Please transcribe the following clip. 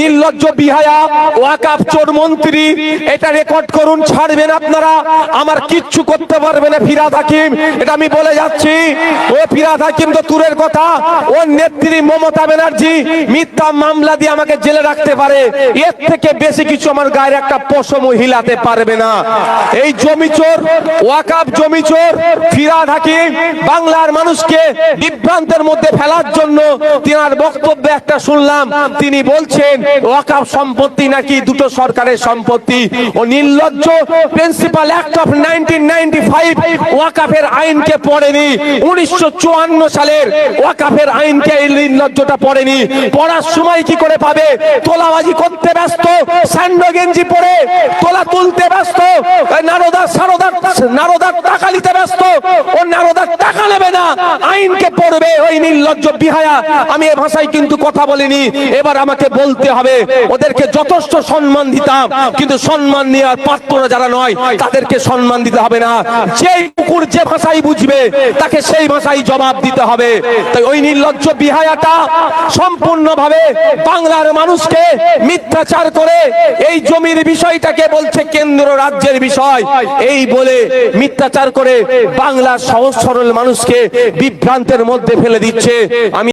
নির্লজ্জ বিহায়া ওয়াকাফ চোর মন্ত্রী, এটা রেকর্ড করুন, ছাড়বেন আপনারা, আমার কিচ্ছু করতে পারবে না ফিরাদ হাকিম। এটা আমি বলে যাচ্ছি, ও ফিরাদ হাকিম তো দূরের কথা, ও নেত্রী মমতা ব্যানার্জি, মিথ্যা মামলা দিয়ে আমাকে জেলে রাখতে পারে, এর থেকে বেশি কিছু আমার গায়ের একটা পশম হিলাতে পারবে না। এই জমি চোর, ওয়াকাফ জমি চোর, ফিরাদ হাকিম, বাংলার মানুষকে বিভ্রান্তের মধ্যে ফেলার জন্য তিনার বক্তব্যে একটা শুনলাম, তিনি বলছেন ওয়াকাফ সম্পত্তি নাকি দুটো সরকারের সম্পত্তি? ও নির্লজ্জ প্রিন্সিপাল অ্যাক্ট অফ 1995 ওয়াকাফের আইনকে পড়েনি। 1954 সালের ওয়াকাফের আইনকে এই নির্লজ্জটা পড়েনি। পড়ার সময় কি করে পাবে? তোলাবাজি করতে ব্যস্ত স্যান্ডো গেঞ্জি পরে তোলা তুলতে ব্যস্ত নারদা সারদা নারদার টাকা নিতে ব্যস্ত, ও নারদার টাকা নেবে না। আইনকে পড়বে ওই নির্লজ্জ বিহায়া। আমি এ ভাষায় কিন্তু কথা বলিনি। এবার আমাকে বলতে হবে। ওদেরকে যথেষ্ট সম্মান দিতাম, কিন্তু সম্মান নেওয়ার পাত্ররা যারা নয়, তাদেরকে সম্মান দিতে হবে না। যেই কুকুর যে ভাষাই বুঝবে, তাকে সেই ভাষাই জবাব দিতে হবে। তাই ওই নির্লজ্জ বিহায়াটা সম্পূর্ণভাবে বাংলার মানুষকে মিথ্যাচার করে এই জমির বিষয়টাকে বলছে কেন্দ্র রাজ্যের বিষয়। এই বলে মিথ্যাচার করে বাংলার সহজ সরল মানুষকে বিভ্রান্তের মধ্যে ফেলে দিচ্ছে। আমি